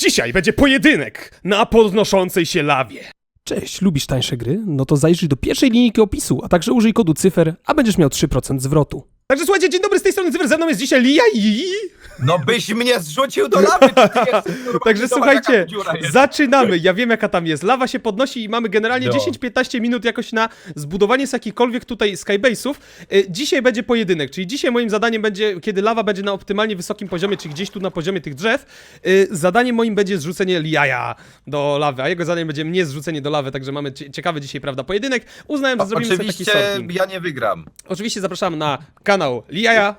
Dzisiaj będzie pojedynek na podnoszącej się lawie. Cześć, lubisz tańsze gry? No to zajrzyj do pierwszej linijki opisu, a także użyj kodu cyfer, a będziesz miał 3% zwrotu. Także słuchajcie, dzień dobry, z tej strony Cyber, ze mną jest dzisiaj Lia i... No byś mnie zrzucił do lawy, czy ty jesteś? Także Zobacz, słuchajcie, jaka dziura jest. zaczynamy. Ja wiem jaka tam jest. Lawa się podnosi i mamy generalnie No. 10-15 minut jakoś na zbudowanie z jakichkolwiek tutaj skybase'ów. Y, Dzisiaj będzie pojedynek, czyli dzisiaj moim zadaniem będzie, kiedy lawa będzie na optymalnie wysokim poziomie, czyli gdzieś tu na poziomie tych drzew, y, zadaniem moim będzie zrzucenie liaja do lawy, a jego zadaniem będzie mnie zrzucenie do lawy, także mamy cie- ciekawy dzisiaj, prawda, pojedynek. Uznałem, że zrobimy sobie taki Oczywiście sorting. ja nie wygram. Oczywiście zapraszam na kanał Liaja,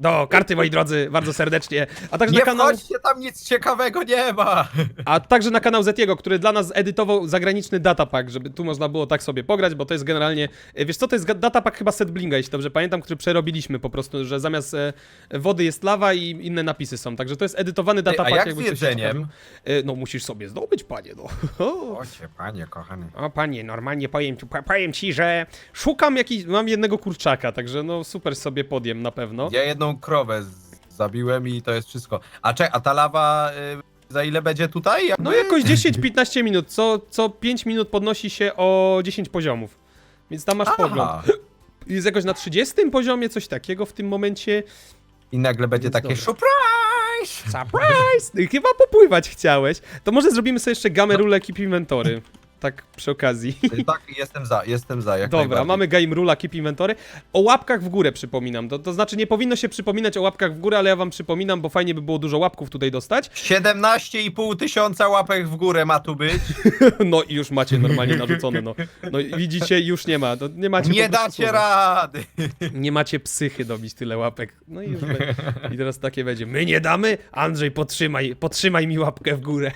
do karty, moi drodzy, bardzo serdecznie, a także Nie na kanał... wchodźcie, tam nic ciekawego nie ma. A także na kanał Zetiego, który dla nas edytował zagraniczny datapack, żeby tu można było tak sobie pograć, bo to jest generalnie, e, wiesz co, to jest ga- datapack chyba Setblinga, jeśli dobrze pamiętam, który przerobiliśmy po prostu, że zamiast e, wody jest lawa i inne napisy są, także to jest edytowany datapack. a jak z jakby ktoś się jedzeniem? ciekawił. E, No musisz sobie zdobyć, panie, no. Ocie, panie kochany. O panie, normalnie powiem, ci- po- powiem ci, że szukam jakiś, mam jednego kurczaka, także no super sobie podjem na pewno. Ja jedną krowę z- zabiłem i to jest wszystko. A czek, a ta lawa y, za ile będzie tutaj? Jakby? No jakoś 10-15 minut, co, co 5 minut podnosi się o 10 poziomów, więc tam masz pogląd. Aha. Jest jakoś na 30 poziomie, coś takiego w tym momencie. I nagle będzie Więc takie dobra. surprise! Surprise! I Chyba popływać chciałeś. To może zrobimy sobie jeszcze gamę rule keep inventory. Tak przy okazji. Tak, jestem za, jestem za, jak Dobra, mamy game rule keep inventory. O łapkach w górę przypominam. To, to znaczy nie powinno się przypominać o łapkach w górę, ale ja wam przypominam, bo fajnie by było dużo łapków tutaj dostać. 17,5 tysiąca łapek w górę ma tu być. No i już macie normalnie narzucone, no. No widzicie, już nie ma. No, nie macie Nie dacie słowa. rady. Nie macie psychy dobić tyle łapek. No i już I teraz takie będzie. My nie damy? Andrzej, podtrzymaj, podtrzymaj mi łapkę w górę.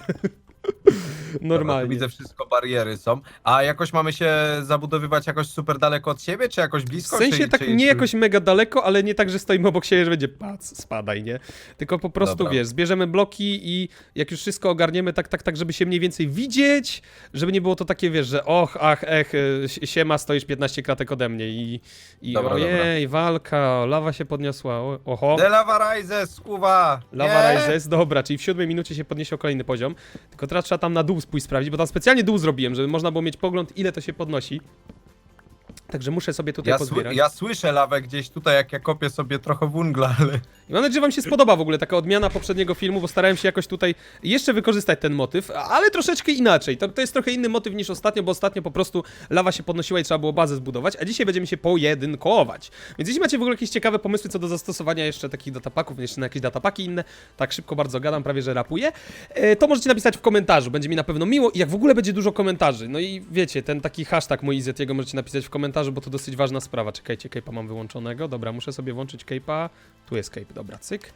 Dobra, Normalnie. widzę wszystko, bariery są. A jakoś mamy się zabudowywać jakoś super daleko od siebie, czy jakoś W blisko? sensie czy, tak czy, nie czy... jakoś mega daleko, ale nie tak, że stoimy obok siebie, że będzie pac, spadaj, nie? Tylko po prostu, Dobra. wiesz, zbierzemy bloki i jak już wszystko ogarniemy tak, tak, tak, żeby się mniej więcej widzieć, żeby nie było to takie, wiesz, że och, ach, ech, siema, stoisz 15 kratek ode mnie i, i Dobra, ojej, walka, lawa się podniosła, o, oho. De Lava Rises, kuwa! Lava nie? Rises, dobra, czyli w siódmej minucie się podniesie o kolejny poziom. Tylko teraz trzeba tam na dół pójść sprawdzić, bo tam specjalnie dół zrobiłem, żeby można było mieć pogląd, ile to się podnosi. Także muszę sobie tutaj Ja, sły, pozbierać. ja słyszę lawę gdzieś tutaj, jak ja kopię sobie trochę wungla, ale... I mam nadzieję, że wam się spodoba w ogóle taka odmiana poprzedniego filmu, bo starałem się jakoś tutaj jeszcze wykorzystać ten motyw, ale troszeczkę inaczej. To, to jest trochę inny motyw niż ostatnio, bo ostatnio po prostu lawa się podnosiła i trzeba było bazę zbudować, a dzisiaj będziemy się pojedynkować. Więc jeśli macie w ogóle jakieś ciekawe pomysły co do zastosowania jeszcze takich datapaków, jeszcze na jakieś datapaki inne, tak szybko bardzo gadam, prawie że rapuję, e, to możecie napisać w komentarzu, będzie mi na pewno miło i jak w ogóle będzie dużo komentarzy, no i wiecie, ten taki hashtag mój Zetiego możecie napisać w komentarzu, bo to dosyć ważna sprawa. Czekajcie, Cape'a mam wyłączonego, dobra, muszę sobie włączyć Cape'a, tu jest Cape, dobra, cyk.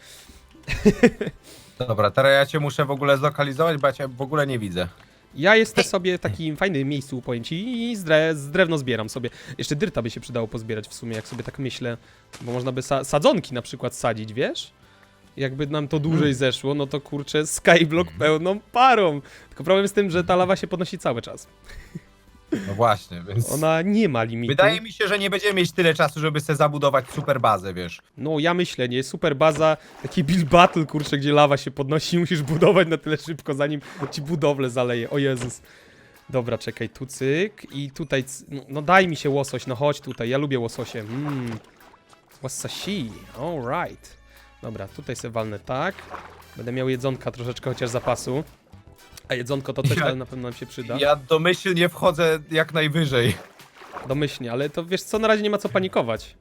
Dobra, teraz ja cię muszę w ogóle zlokalizować, bo ja cię w ogóle nie widzę. Ja jestem sobie w takim fajnym miejscu upojęci i z, dre z drewno zbieram sobie. Jeszcze dyrta by się przydało pozbierać w sumie, jak sobie tak myślę, bo można by sa sadzonki na przykład sadzić, wiesz? Jakby nam to dłużej zeszło, no to kurczę, skyblock pełną parą. Tylko problem z tym, że ta lawa się podnosi cały czas. No właśnie, więc... Ona nie ma limitu. Wydaje mi się, że nie będziemy mieć tyle czasu, żeby sobie zabudować super bazę, wiesz. No ja myślę, nie, super baza, taki build battle, kurczę, gdzie lawa się podnosi i musisz budować na tyle szybko, zanim ci budowlę zaleje. O Jezus. Dobra, czekaj, tu cyk i tutaj, c- no, no daj mi się łosoś, no chodź tutaj, ja lubię łososie. Mmm, łososi, alright. Dobra, tutaj sobie walnę tak. Będę miał jedzonka troszeczkę chociaż zapasu. A jedzonko to też Ja- na pewno nam się przyda. Ja domyślnie wchodzę jak najwyżej. Domyślnie, ale to wiesz co, na razie nie ma co panikować.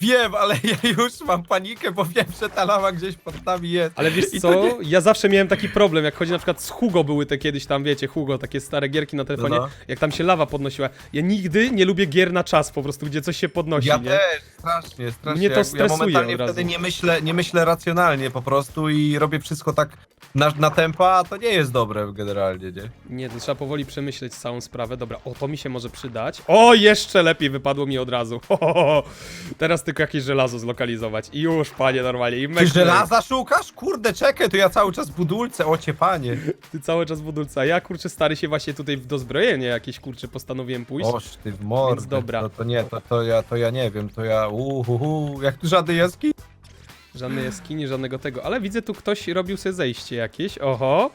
Wiem, ale ja już mam panikę, bo wiem, że ta lawa gdzieś pod nami jest. Ale wiesz I co, nie- ja zawsze miałem taki problem, jak chodzi na przykład z Hugo były te kiedyś tam, wiecie, Hugo, takie stare gierki na telefonie, No, no. jak tam się lawa podnosiła. Ja nigdy nie lubię gier na czas po prostu, gdzie coś się podnosi, Ja nie? też, strasznie, strasznie. Mnie to Ja- stresuje Ja momentalnie od razu. wtedy nie myślę, nie myślę racjonalnie po prostu i robię wszystko tak na, na tempa, a to nie jest dobre generalnie, nie? Nie, to trzeba powoli przemyśleć całą sprawę. Dobra, o, to mi się może przydać. O, jeszcze lepiej wypadło mi od razu. Ho, ho, ho. Teraz tylko jakieś żelazo zlokalizować. I już, panie, normalnie. I mek- żelaza szukasz? Kurde, czekaj, to ja cały czas budulce, ocie panie. Ty cały czas budulca. Ja, kurczę, stary się właśnie tutaj w dozbrojenie jakieś, kurczę, postanowiłem pójść. Oż ty w mordę. Więc dobra. To, to nie, to, to, ja, to ja nie wiem, to ja uhuhu, jak tu żadnej jaskini? Żadnej jaskini, żadnego tego. Ale widzę, tu ktoś robił sobie zejście jakieś. Oho.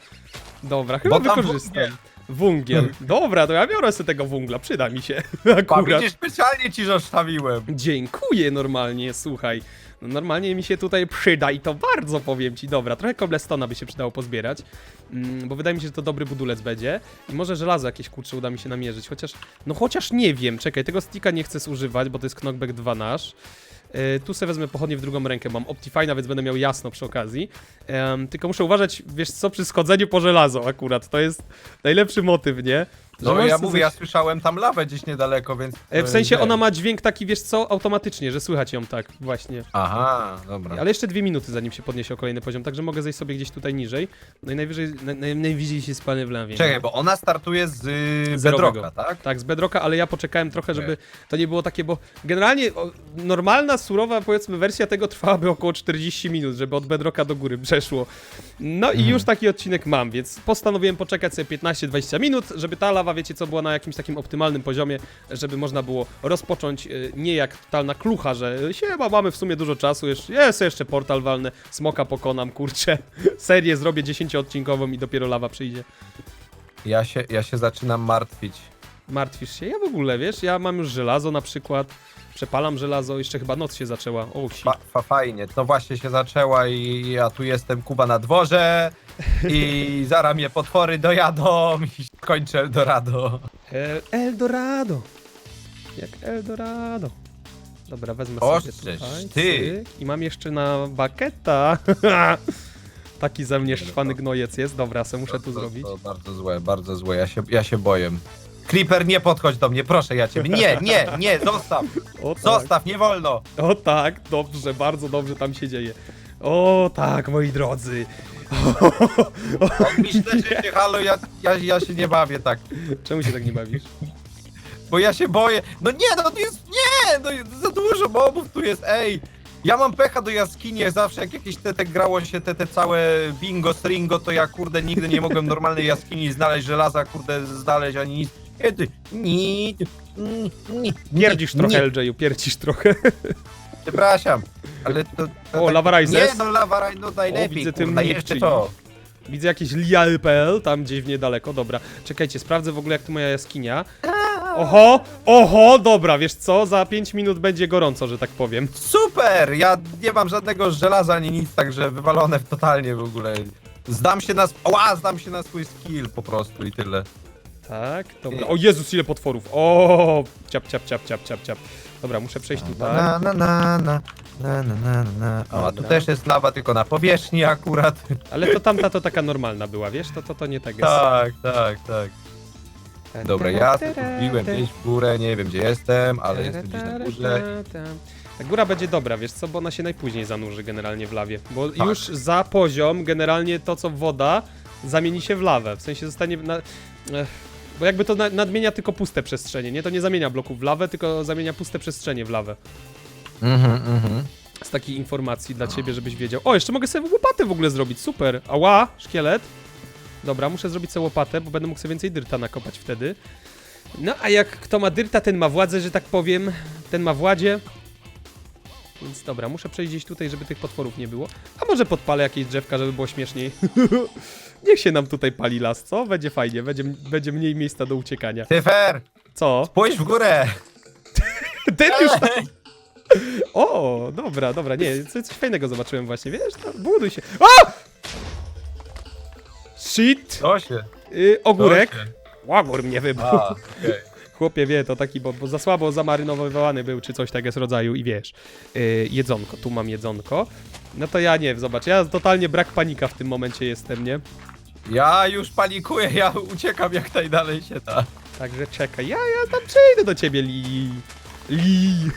Dobra, chyba Bo tam wykorzystam. Wungiel. Dobra, to ja biorę sobie tego wungla, przyda mi się. Pa, Akurat. widzisz, specjalnie ci zostawiłem. Dziękuję normalnie, słuchaj. No normalnie mi się tutaj przyda i to bardzo powiem ci. Dobra, trochę cobblestone'a by się przydało pozbierać, mm, bo wydaje mi się, że to dobry budulec będzie. I może żelazo jakieś kurcze uda mi się namierzyć, chociaż, no chociaż nie wiem, czekaj, tego sticka nie chcę zużywać, bo to jest knockback 2 nasz. E, tu sobie wezmę pochodnie w drugą rękę, mam Optifine'a, więc będę miał jasno przy okazji. Tylko muszę uważać, wiesz co, przy schodzeniu po żelazo akurat, to jest najlepszy motyw, nie? Że No ja mówię, ja coś- słyszałem tam lawę gdzieś niedaleko, więc... E, W sensie nie. ona ma dźwięk taki, wiesz co, automatycznie, że słychać ją tak, właśnie. Aha, dobra. Ale jeszcze dwie minuty, zanim się podniesie o kolejny poziom, także mogę zejść sobie gdzieś tutaj niżej. No i najwyżej, naj, naj, najwyżej się spalę w lawie. Czekaj, bo ona startuje z y, Zerowego. Bedrocka, tak? Tak, z Bedrocka, ale ja poczekałem trochę, żeby to nie było takie, bo generalnie o, normalna, surowa, powiedzmy, wersja tego trwałaby około 40 minut, żeby od Bedrocka do góry przeszło. No i już taki odcinek mam, więc postanowiłem poczekać sobie 15-20 minut, żeby ta lawa, wiecie co, była na jakimś takim optymalnym poziomie, żeby można było rozpocząć y, nie jak totalna klucha, że siema, mamy w sumie dużo czasu, jeszcze, jest jeszcze portal walny, smoka pokonam, kurczę, serię zrobię 10-odcinkową i dopiero lawa przyjdzie. Ja się, ja się zaczynam martwić. Martwisz się? Ja w ogóle, wiesz, ja mam już żelazo na przykład, przepalam żelazo, jeszcze chyba noc się zaczęła. O, si. Fa, fa, fajnie, no właśnie się zaczęła i ja tu jestem Kuba na dworze i zaraz mnie potwory dojadą i kończę Eldorado. El Eldorado. Jak Eldorado. Dobra, wezmę sobie tutaj. ty. cyk. I mam jeszcze na baketa. Taki ze mnie szwany gnojec jest. Dobra, se muszę tu zrobić. To bardzo złe, bardzo złe, ja się, ja się boję. Creeper, nie podchodź do mnie, proszę ja ciebie. Nie, nie, nie, zostaw, O tak, zostaw, nie wolno. o tak, dobrze, bardzo dobrze tam się dzieje. O tak, moi drodzy. Myślę, że się, halo, ja, ja, ja się nie bawię tak. Czemu się tak nie bawisz? Bo ja się boję. No nie, no to jest. Nie! No jest za dużo mobów tu jest, ej! Ja mam pecha do jaskini, jak zawsze jak jakieś te, te grało się te, te całe bingo, stringo, to ja kurde nigdy nie mogłem normalnej jaskini znaleźć żelaza, kurde znaleźć ani nic. Kiedy? Nic. Pierdzisz trochę, LJ-u, pierdzisz trochę. Przepraszam, ale to... to O, tak- Lava Rises. Nie, no Lava no najlepiej, widzę tym jeszcze to. Widzę jakieś lial.pl, tam gdzieś w niedaleko, dobra. Czekajcie, sprawdzę w ogóle jak tu moja jaskinia. Oho, oho, dobra, wiesz co, za 5 minut będzie gorąco, że tak powiem. Super! Ja nie mam żadnego żelaza ani nic, także wywalone totalnie w ogóle. Zdam się na... Ła, zdam się na swój skill po prostu i tyle. Tak, dobra. O Jezus, ile potworów. O, ciap, ciap, ciap, ciap, ciap, ciap. Dobra, muszę przejść tutaj. Na, na, na, na, na, na, na, na. O, a tu Dobra. też jest lawa, tylko na powierzchni akurat. Ale to tamta to taka normalna była, wiesz? To, to, to nie tak jest. Tak, tak, tak. Dobra, ja tu wbiłem gdzieś w górę, nie wiem gdzie jestem, ale jestem gdzieś na górze. Ta góra będzie dobra, wiesz co, bo ona się najpóźniej zanurzy generalnie w lawie. Bo Tak. już za poziom generalnie to co woda zamieni się w lawę. W sensie zostanie. Na... Ech, bo jakby to na, nadmienia tylko puste przestrzenie, nie? To nie zamienia bloków w lawę, tylko zamienia puste przestrzenie w lawę. Mhm, mhm. Z takiej informacji dla ciebie, żebyś wiedział. O, jeszcze mogę sobie łopatę w ogóle zrobić, super. Ała, szkielet. Dobra, muszę zrobić sobie łopatę, bo będę mógł sobie więcej dyrta nakopać wtedy. No, a jak kto ma dyrta, ten ma władzę, że tak powiem. Ten ma władzie. Więc dobra, muszę przejść gdzieś tutaj, żeby tych potworów nie było. A może podpalę jakieś drzewka, żeby było śmieszniej. Niech się nam tutaj pali las, co? Będzie fajnie, będzie, będzie mniej miejsca do uciekania. Tyfer, Co? spójrz w górę! Ten już tam... O, dobra, dobra, nie, coś, coś fajnego zobaczyłem właśnie, wiesz, to buduj się. O! Shit! Co się? Y, ogórek. Co się? Łagor mnie A, okej. Chłopie wie, to taki, bo, bo za słabo zamarynowywany był, czy coś takiego z rodzaju i wiesz. Y, jedzonko, tu mam jedzonko. No to ja nie, zobacz, ja totalnie brak panika w tym momencie jestem, nie? Ja już panikuję, ja uciekam jak najdalej się da. Także czekaj, ja, ja tam przejdę do ciebie, Li. Li.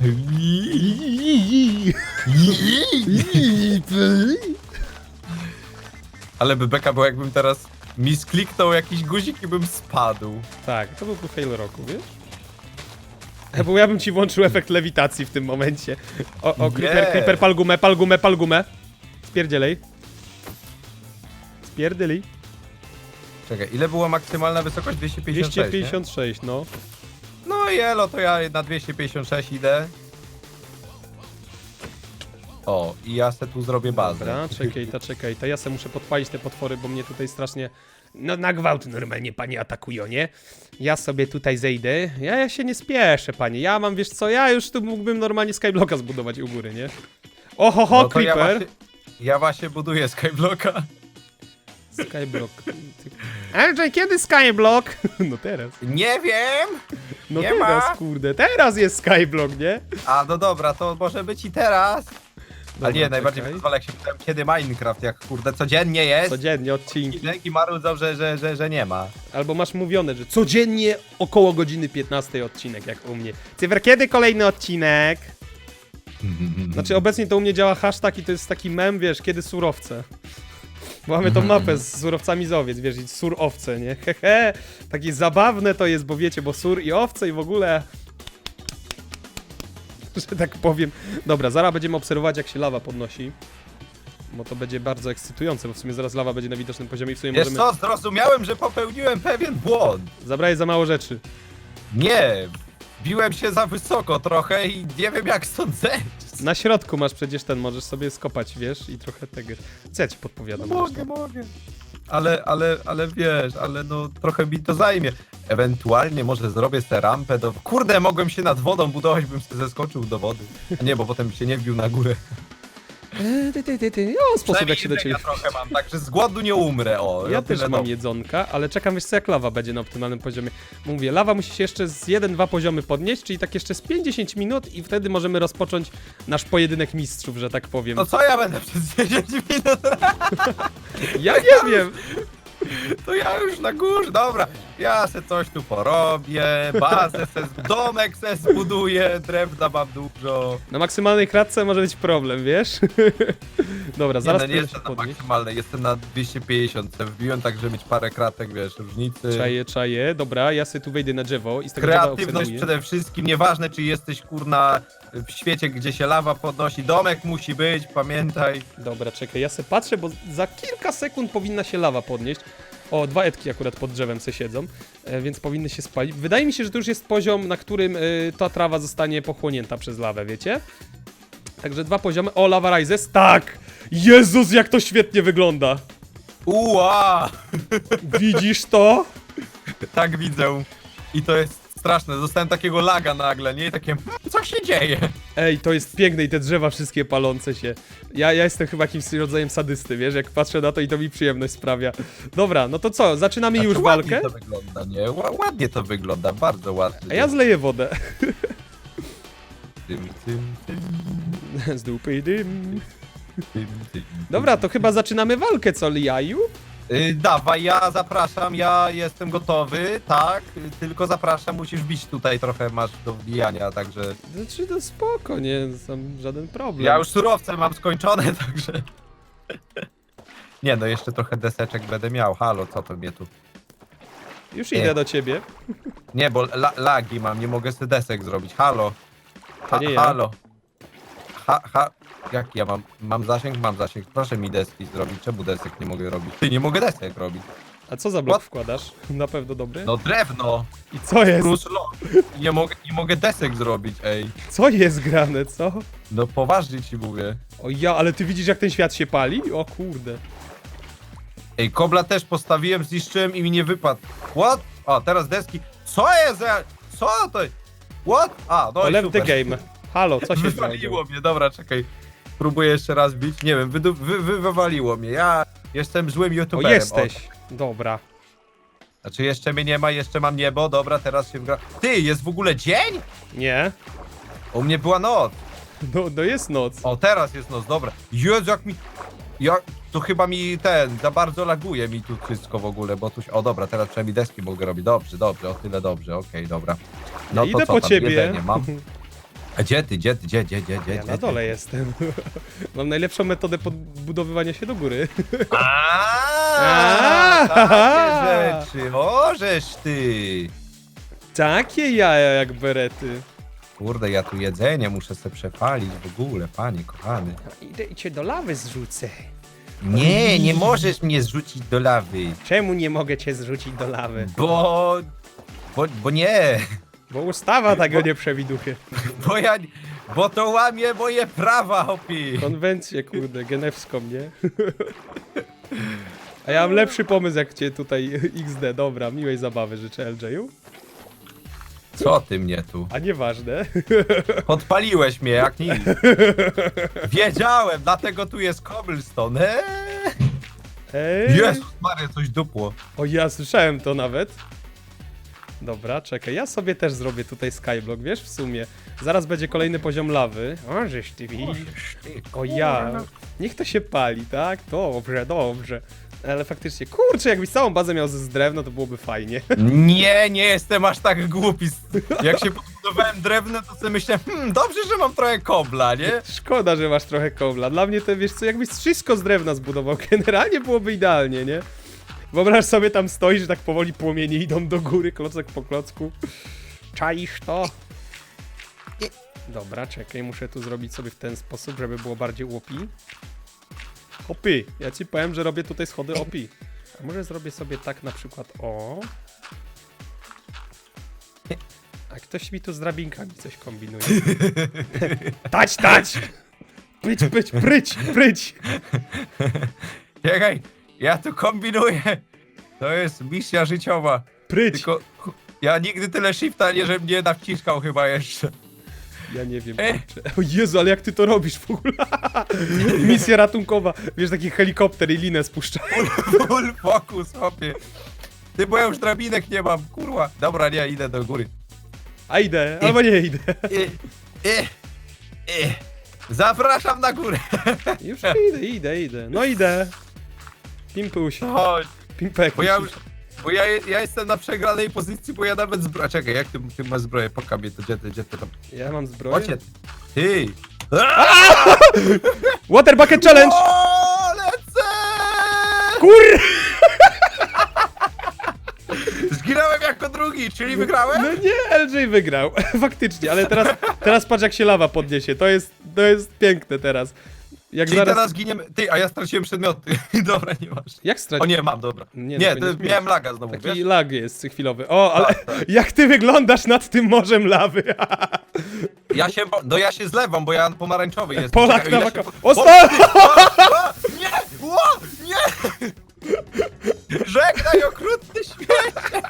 Ale by beka była jakbym teraz mi skliknął jakiś guzik i bym spadł. Tak, to byłby fail roku, wiesz? Bo ja bym ci włączył efekt lewitacji w tym momencie. O, o, creeper, Nie. creeper, pal gumę, pal gumę, pal gumę. Spierdzielej. Spierdyli. Czekaj, ile była maksymalna wysokość? 256, 256 256, no. No jelo, to ja na 256 idę. O, i ja se tu zrobię bazę. Dobra, czekaj, to czekaj, to ja se muszę podpalić te potwory, bo mnie tutaj strasznie, no na gwałt normalnie panie atakują, nie? Ja sobie tutaj zejdę, ja, ja się nie spieszę, panie, ja mam, wiesz co, ja już tu mógłbym normalnie skyblocka zbudować u góry, nie? Oho, ho, No to ja creeper! właśnie, ja właśnie buduję Skyblocka. Skyblock. Andrzej, kiedy skyblock? No teraz. Nie wiem! No Nie teraz, ma. kurde, teraz jest skyblock, nie? A no dobra, to może być i teraz. Dobra, Ale nie, najbardziej czekaj. pozwala jak się pytałem, kiedy Minecraft, jak kurde codziennie jest. Codziennie odcinki. I marudzą, że, że, że, że nie ma. Albo masz mówione, że codziennie około godziny 15 odcinek, jak u mnie. Cyfer, kiedy kolejny odcinek? Znaczy obecnie to u mnie działa hashtag i to jest taki mem, wiesz, kiedy surowce. Bo mamy tą mapę z surowcami z owiec, wiesz, i surowce, nie? Hehe, takie zabawne to jest, bo wiecie, bo sur i owce i w ogóle... Że tak powiem. Dobra, zaraz będziemy obserwować, jak się lawa podnosi. Bo to będzie bardzo ekscytujące, bo w sumie zaraz lawa będzie na widocznym poziomie i w sumie Wiesz możemy... co, zrozumiałem, że popełniłem pewien błąd. Zabrałeś za mało rzeczy. Nie, biłem się za wysoko trochę i nie wiem jak stąd zejść. Na środku masz przecież ten, możesz sobie skopać, wiesz, i trochę tego. Co ja ci podpowiadam? Mogę, zresztą? mogę. Ale, ale, ale wiesz, ale no trochę mi to zajmie. Ewentualnie może zrobię sobie rampę do... Kurde, mogłem się nad wodą budować, bym sobie zeskoczył do wody. Nie, bo potem się nie wbił na górę. E, ty, ty, ty, ty. O, sposób jak się do ciebie... Ja trochę mam, także z głodu nie umrę, o. Ja też mam dobrze. jedzonka, ale czekam wiesz co, jak lawa będzie na optymalnym poziomie. Mówię, lawa musi się jeszcze z 1-2 poziomy podnieść, czyli tak jeszcze z 50 minut i wtedy możemy rozpocząć nasz pojedynek mistrzów, że tak powiem. No co ja będę przez 10 minut? Ja nie wiem! To ja już na górze, dobra. Ja se coś tu porobię, bazę se, domek se zbuduję, drewna mam dużo. Na maksymalnej kratce może być problem, wiesz? Dobra, zaraz nie, no nie jestem na podnieść. maksymalnej, jestem na 250. Wbiłem tak, żeby mieć parę kratek, wiesz, różnicy. Czaję, czaję, dobra, ja sobie tu wejdę na drzewo i z tego drzewa Kreatywność obserwuję. przede wszystkim, nieważne czy jesteś kurna w świecie, gdzie się lawa podnosi, domek musi być, pamiętaj. Dobra, czekaj, ja se patrzę, bo za kilka sekund powinna się lawa podnieść. O, dwa etki akurat pod drzewem se siedzą, e, więc powinny się spalić. Wydaje mi się, że to już jest poziom, na którym e, ta trawa zostanie pochłonięta przez lawę, wiecie? Także dwa poziomy. O, lava rises. Tak! Jezus, jak to świetnie wygląda! Uła! Widzisz to? Tak widzę. I to jest straszne, dostałem takiego laga nagle, nie? I takie, "Hmm, co się dzieje? Ej, to jest piękne i te drzewa wszystkie palące się. Ja, ja jestem chyba jakimś rodzajem sadysty, wiesz? Jak patrzę na to i to mi przyjemność sprawia. Dobra, no to co, zaczynamy już Znaczy, walkę? Ładnie to wygląda, nie? Ła- Ładnie to wygląda, bardzo ładnie. A ja zleję wodę. Tym, tym, tym, Z dupy dym. tym, tym. Dobra, to chyba zaczynamy walkę, co Liaju? Y, dawaj, ja zapraszam, ja jestem gotowy, tak? Y, Tylko zapraszam, musisz bić tutaj trochę, masz do wbijania, także... Znaczy, to spoko, nie sam żaden problem. Ja już surowce mam skończone, także... Nie no, jeszcze trochę deseczek będę miał, halo, co to mnie tu... Już Nie. idę do ciebie. Nie, bo la lagi mam, nie mogę sobie desek zrobić, halo. To nie ja. Halo. Ha, ha, jak ja mam, mam zasięg? Mam zasięg, proszę mi deski zrobić, czemu desek nie mogę robić? Ty, nie mogę desek robić. A co za blok What? wkładasz? Na pewno dobry. No drewno, I co jest? plus ląd. Nie mogę, nie mogę desek zrobić, ej. Co jest grane, co? No poważnie ci mówię. O ja, ale ty widzisz jak ten świat się pali? O kurde. Ej, kobla też postawiłem, zniszczyłem i mi nie wypadł. What? O, teraz deski. Co jest za... Co to? What? A, no i left the super. game. Halo, co się Wywaliło mnie, dobra, czekaj. Próbuję jeszcze raz bić. Nie wiem, wydu- wy, wy, wywaliło mnie. Ja jestem złym O, youtuberem. jesteś. Dobra. O, znaczy jeszcze mnie nie ma, jeszcze mam niebo, dobra, teraz się gra. Ty, jest w ogóle dzień? Nie? U mnie była noc. No, no jest noc. O, teraz jest noc, dobra. Jezu, jak mi... Ja... To chyba mi ten, za bardzo laguje mi tu wszystko w ogóle, bo tu... O, dobra, teraz przynajmniej deski mogę robić. Dobrze, dobrze, o tyle dobrze, okej, dobra. No Ja idę po tam, ciebie. jedzenie mam? A gdzie ty, gdzie ty, gdzie, gdzie, gdzie, gdzie? Ja gdzie, na dole jestem. Mam najlepszą metodę podbudowywania się do góry. Aaa, Aaa! takie rzeczy, możesz ty. Takie jaja jak berety. Kurde, ja tu jedzenie muszę sobie przepalić w ogóle, panie kochany. Idę i cię do lawy zrzucę. Nie, nie możesz mnie zrzucić do lawy, Czemu nie mogę cię zrzucić do lawy? bo... Bo, bo nie, Bo ustawa tego nie przewiduje. bo ja... Bo to łamie moje prawa, hopi! Konwencję, kurde, genewską, nie? A ja mam lepszy pomysł jak cię tutaj XD. Dobra, miłej zabawy życzę LJ-u. Co ty mnie tu? A nieważne. Podpaliłeś mnie jak nic. Wiedziałem, dlatego tu jest cobblestone. Eee. Jezus Maria, coś dupło. O ja słyszałem to nawet. Dobra, czekaj, ja sobie też zrobię tutaj skyblock, wiesz, w sumie. Zaraz będzie kolejny poziom lawy. O, żeś ty widzisz. O ja. Niech to się pali, tak? Dobrze, dobrze. Ale faktycznie, kurczę, jakbyś całą bazę miał z drewna, to byłoby fajnie. Nie, nie jestem aż tak głupi. Jak się podbudowałem drewno, to sobie myślałem, hmm, dobrze, że mam trochę kobla, nie? Szkoda, że masz trochę kobla. Dla mnie to, wiesz co, jakbyś wszystko z drewna zbudował, generalnie byłoby idealnie, nie? Wyobraź sobie tam stoisz, że tak powoli płomienie idą do góry, klocek po klocku. Czaisz to? Dobra, czekaj, muszę tu zrobić sobie w ten sposób, żeby było bardziej łopi. Opy, ja ci powiem, że robię tutaj schody opi. A może zrobię sobie tak na przykład o... A ktoś mi tu z drabinkami coś kombinuje. Tać, tać! Pryć, pryć, pryć, pryć! Czekaj, ja tu kombinuję. To jest misja życiowa. Pryć! Tylko ja nigdy tyle shifta nie, żebym nie nawciskał chyba jeszcze. Ja nie wiem, E? kurczę. O Jezu, ale jak ty to robisz w ogóle? Misja ratunkowa. Wiesz, taki helikopter i linę spuszcza. Full focus, hopie. Ty, bo ja już drabinek nie mam, kurwa. Dobra, nie, idę do góry. A idę, albo nie idę. I, i, i. Zapraszam na górę. Już idę, idę, idę. No idę. Pimpuś, Chodź, pimpek. bo ja już... Bo ja, ja jestem na przegranej pozycji, bo ja nawet zbroję. Czekaj, jak ty, ty masz zbroję? Pokaż mi to, gdzie ty, gdzie ty tam... Ja mam zbroję. Chodźcie. Ty! Water Bucket Challenge! O, lecę! Kur... Zginąłem jako drugi, czyli wygrałem? No nie, LJ wygrał. Faktycznie, ale teraz, teraz patrz jak się lawa podniesie. To jest, to jest piękne teraz. Jak Czyli zaraz... teraz giniemy... Ty, a ja straciłem przedmioty. dobra, nie masz. Jak O stracić? nie, mam, dobra. Nie, Nie, to miałem laga znowu, Taki wiesz? lag jest chwilowy. O, ale Tak, tak. jak ty wyglądasz nad tym morzem lawy. Ja się, no ja się zlewam, bo ja pomarańczowy jestem. Polak Czekaj, na się waka... po- O, sto... O, Nie! Ło! Nie! Żegnaj okrutny świecie!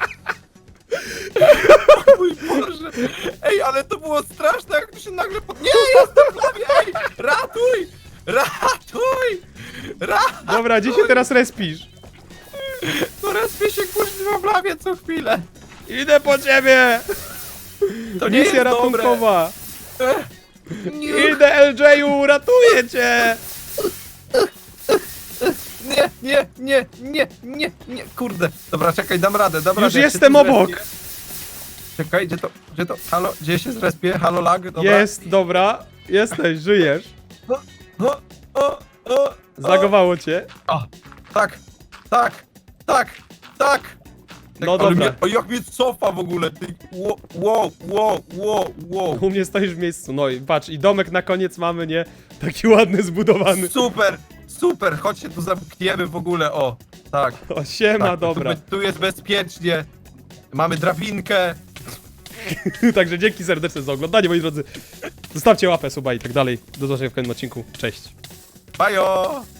O mój Boże! Ej, ale to było straszne, jak to się nagle pod... Nie, jestem w lawie! Ej! Ratuj! Ratuj! Ratuj! Dobra, gdzie się teraz respisz? Coraz mi się kurwa w lawie co chwilę! Idę po ciebie! To nie Misja jest dobre! ratunkowa! Nie, Idę LJ-u, ratuję cię! nie, nie, nie, nie, nie, nie, kurde. Dobra, czekaj, dam radę, dam Już radę. jak się jestem tu obok. zrespię. Czekaj, gdzie to, gdzie to, halo, gdzie się zrespię? Halo, lag, dobra. Jest, dobra. Jesteś, żyjesz. O, o, o, o, Zlagowało cię. Tak, tak, tak, tak. No Ale dobra. Mnie, o, jak mnie cofa w ogóle, ty, wow, wow, wow, wow, wow. U mnie stoisz w miejscu. No i patrz, i domek na koniec mamy, nie? Taki ładny, zbudowany. Super, super, chodź się tu zamkniemy w ogóle, o, tak. O, siema, tak, dobra. Tu, tu jest bezpiecznie, mamy drabinkę. Także dzięki serdeczne za oglądanie, moi drodzy. Zostawcie łapę, suba i tak dalej. Do zobaczenia w kolejnym odcinku. Cześć. Bajo!